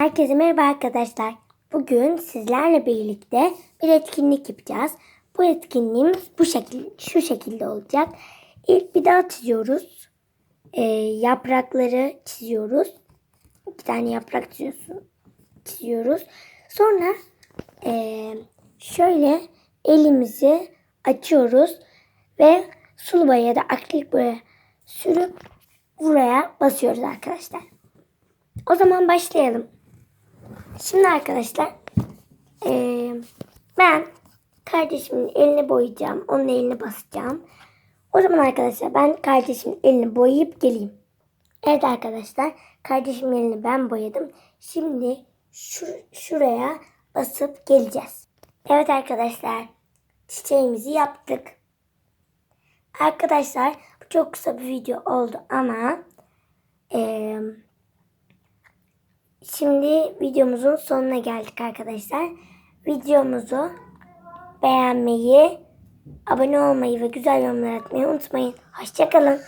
Herkese merhaba arkadaşlar. Bugün sizlerle birlikte bir etkinlik yapacağız. Bu etkinliğimiz bu şekil, şu şekilde olacak. İlk bir daha çiziyoruz. Ee, yaprakları çiziyoruz. İki tane yaprak çiziyorsun, çiziyoruz. Sonra ee, şöyle elimizi açıyoruz ve sulu boya ya da akrilik boya sürüp buraya basıyoruz arkadaşlar. O zaman başlayalım. Şimdi arkadaşlar eee, ben kardeşimin elini boyayacağım. Onun elini basacağım. O zaman arkadaşlar ben kardeşimin elini boyayıp geleyim. Evet arkadaşlar kardeşimin elini ben boyadım. Şimdi şu, şuraya basıp geleceğiz. Evet arkadaşlar çiçeğimizi yaptık. Arkadaşlar bu çok kısa bir video oldu ama eee Şimdi videomuzun sonuna geldik arkadaşlar. Videomuzu beğenmeyi, abone olmayı ve güzel yorumlar atmayı unutmayın. Hoşçakalın.